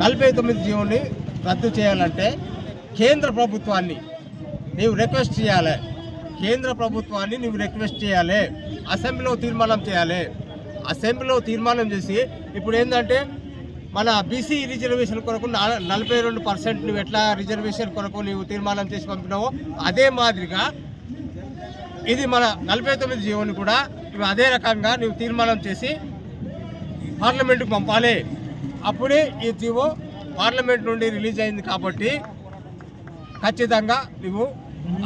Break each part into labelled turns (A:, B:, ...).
A: నలభై తొమ్మిది జీవోని రద్దు చేయాలంటే కేంద్ర ప్రభుత్వాన్ని నీవు రిక్వెస్ట్ చేయాలి. కేంద్ర ప్రభుత్వాన్ని నువ్వు రిక్వెస్ట్ చేయాలి. అసెంబ్లీలో తీర్మానం చేయాలి. అసెంబ్లీలో తీర్మానం చేసి ఇప్పుడు ఏంటంటే మన బీసీ రిజర్వేషన్ కొరకు నలభై రెండు పర్సెంట్ నువ్వు ఎట్లా రిజర్వేషన్ కొరకు నువ్వు తీర్మానం చేసి పంపినావో అదే మాదిరిగా ఇది మన నలభై తొమ్మిది జీవోని కూడా నువ్వు అదే రకంగా నువ్వు తీర్మానం చేసి పార్లమెంటుకు పంపాలి. అప్పుడే ఈ జీవో పార్లమెంట్ నుండి రిలీజ్ అయింది కాబట్టి ఖచ్చితంగా నువ్వు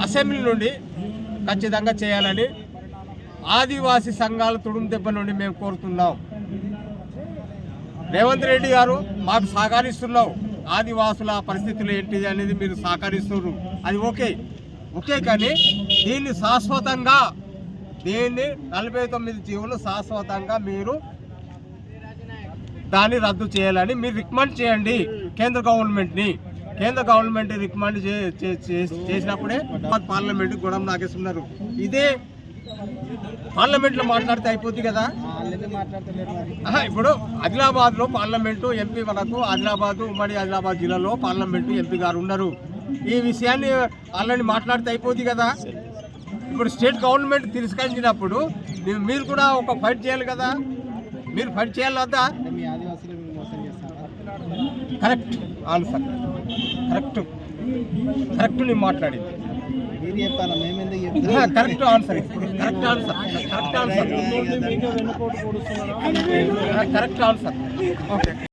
A: అసెంబ్లీ నుండి ఖచ్చితంగా చేయాలని ఆదివాసీ సంఘాల తుడుము దెబ్బ నుండి మేము కోరుతున్నాం. రేవంత్ రెడ్డి గారు మాకు సహకరిస్తున్నావు. ఆదివాసుల పరిస్థితులు ఏంటిది అనేది మీరు సహకరిస్తున్నారు. అది ఓకే. ఓకే కానీ దీన్ని శాశ్వతంగా దీన్ని నలభై తొమ్మిది జీవులు శాశ్వతంగా మీరు దాన్ని రద్దు చేయాలని మీరు రికమెండ్ చేయండి కేంద్ర గవర్నమెంట్ని. కేంద్ర గవర్నమెంట్ రికమెండ్ చేసినప్పుడే పార్లమెంట్ గొడవ నాగేస్తున్నారు ఇదే పార్లమెంట్లో మాట్లాడితే అయిపోద్ది కదా? ఇప్పుడు ఆదిలాబాద్లో పార్లమెంటు ఎంపీ మనకు ఆదిలాబాద్ ఉమ్మడి ఆదిలాబాద్ జిల్లాలో పార్లమెంటు ఎంపీ గారు ఉన్నారు. ఈ విషయాన్ని ఆల్రెడీ మాట్లాడితే అయిపోద్ది కదా? ఇప్పుడు స్టేట్ గవర్నమెంట్ తిరస్కరించినప్పుడు మీరు- కూడా ఒక ఫైట్ చేయాలి కదా? మీరు ఫైట్ చేయాలి వద్దా కరెక్ట్ ఆన్సర్. కరెక్ట్. కరెక్ట్ నేను మాట్లాడింది. Correct answer correct answer. Correct answer. Correct answer. Okay.